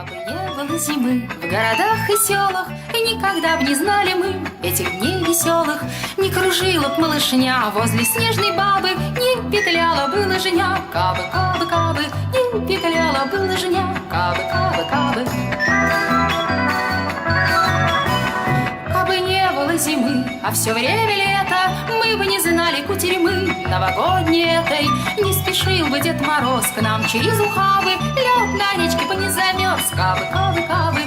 Кабы не было зимы в городах и селах, И никогда б не знали мы этих дней веселых, Не кружила б малышня возле снежной бабы, Не петляла бы лыжня, кабы, кабы, кабы, Не петляла бы лыжня, кабы, кабы, кабы. Кабы не было зимы, а все время лето, Мы бы не знали кутерьмы новогодней этой. Не спешил бы Дед Мороз к нам через ухабы, Лед на речке бы не замерз, кабы, кабы, кабы,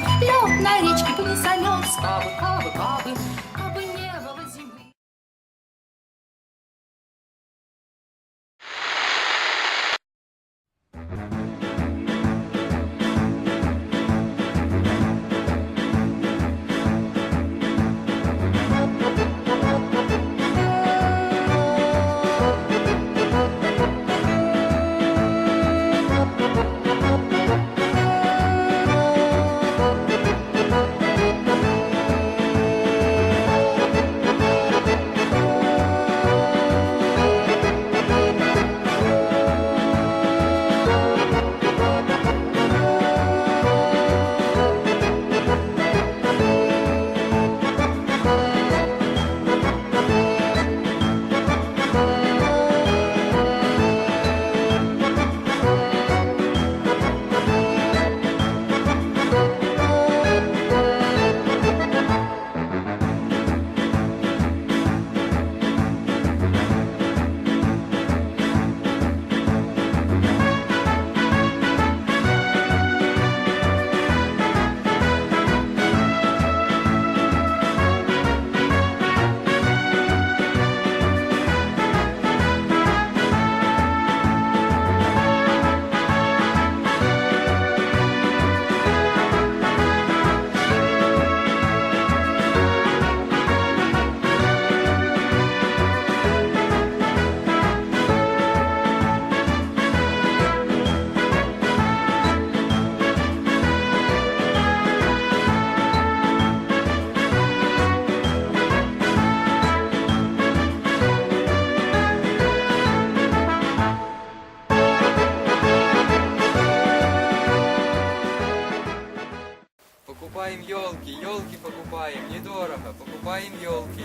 Покупаем елки, елки покупаем, недорого, покупаем елки.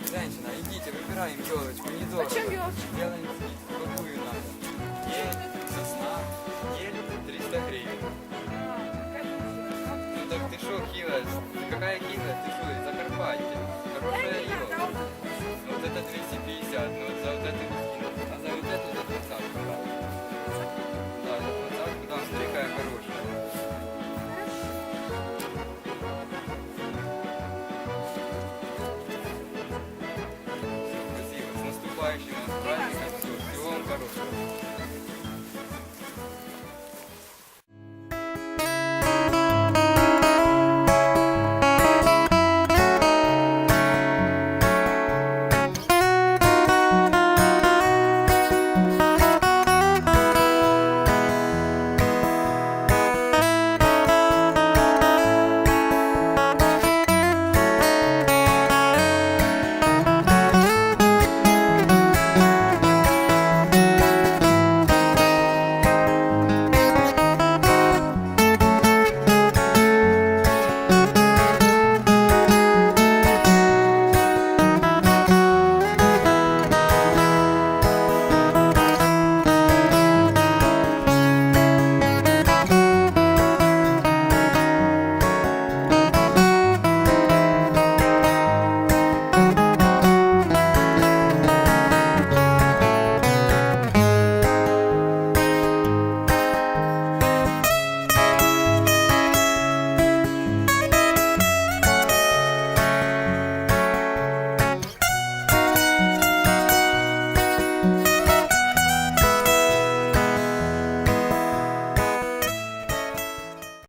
Женщина, идите, выбираем елочку, недорого. Почем елочка? Делаем скидку, какую надо.